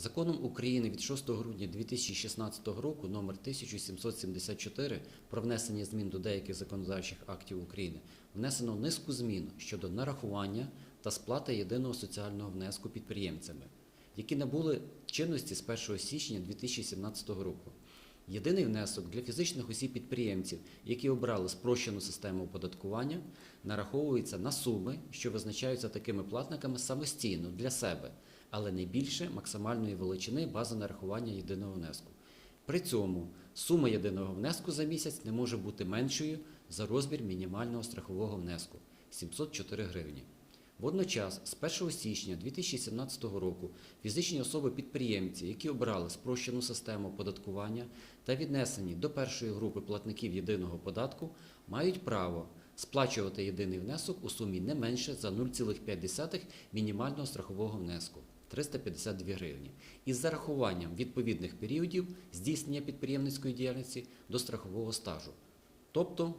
Законом України від 6 грудня 2016 року номер 1774 про внесення змін до деяких законодавчих актів України внесено низку змін щодо нарахування та сплати єдиного соціального внеску підприємцями, які набули чинності з 1 січня 2017 року. Єдиний внесок для фізичних осіб-підприємців, які обрали спрощену систему оподаткування, нараховується на суми, що визначаються такими платниками самостійно для себе, але не більше максимальної величини бази нарахування єдиного внеску. При цьому сума єдиного внеску за місяць не може бути меншою за розмір мінімального страхового внеску 704 гривні. Водночас, з 1 січня 2017 року, фізичні особи-підприємці, які обрали спрощену систему оподаткування та віднесені до першої групи платників єдиного податку, мають право сплачувати єдиний внесок у сумі не менше за 0,5 мінімального страхового внеску 352 гривні із зарахуванням відповідних періодів здійснення підприємницької діяльності до страхового стажу, тобто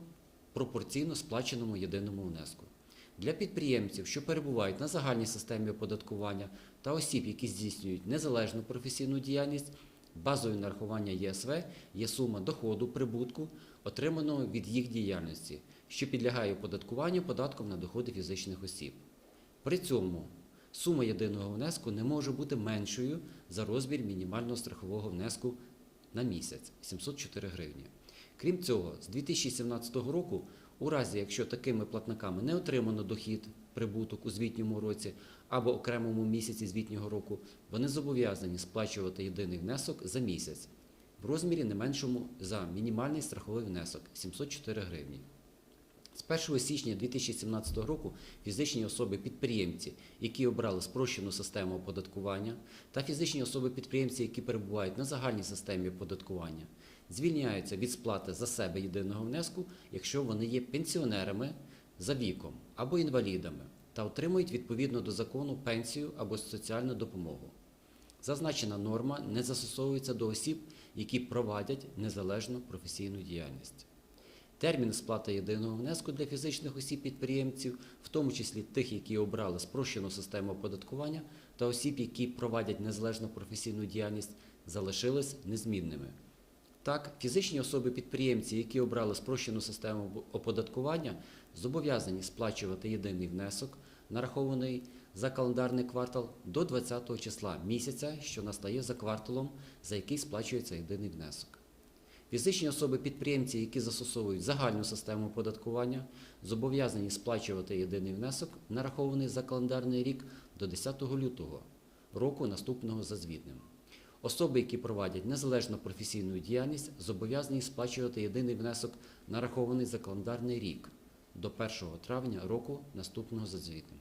пропорційно сплаченому єдиному внеску. Для підприємців, що перебувають на загальній системі оподаткування та осіб, які здійснюють незалежну професійну діяльність, базою нарахування ЄСВ є сума доходу прибутку, отриманого від їх діяльності, що підлягає оподаткуванню податком на доходи фізичних осіб. При цьому сума єдиного внеску не може бути меншою за розмір мінімального страхового внеску на місяць 704 гривні. Крім цього, з 2017 року, у разі якщо такими платниками не отримано дохід, прибуток у звітньому році або окремому місяці звітнього року, вони зобов'язані сплачувати єдиний внесок за місяць в розмірі не меншому за мінімальний страховий внесок 704 гривні. З 1 січня 2017 року фізичні особи-підприємці, які обрали спрощену систему оподаткування, та фізичні особи-підприємці, які перебувають на загальній системі оподаткування, звільняються від сплати за себе єдиного внеску, якщо вони є пенсіонерами за віком або інвалідами та отримують відповідно до закону пенсію або соціальну допомогу. Зазначена норма не застосовується до осіб, які провадять незалежну професійну діяльність. Термін сплати єдиного внеску для фізичних осіб-підприємців, в тому числі тих, які обрали спрощену систему оподаткування, та осіб, які провадять незалежну професійну діяльність, залишились незмінними. Так, фізичні особи-підприємці, які обрали спрощену систему оподаткування, зобов'язані сплачувати єдиний внесок, нарахований за календарний квартал до 20 числа місяця, що настає за кварталом, за який сплачується єдиний внесок. Фізичні особи-підприємці, які застосовують загальну систему оподаткування, зобов'язані сплачувати єдиний внесок, нарахований за календарний рік до 10 лютого року наступного за звітним. Особи, які провадять незалежну професійну діяльність, зобов'язані сплачувати єдиний внесок, нарахований за календарний рік до 1 травня року наступного за звітним.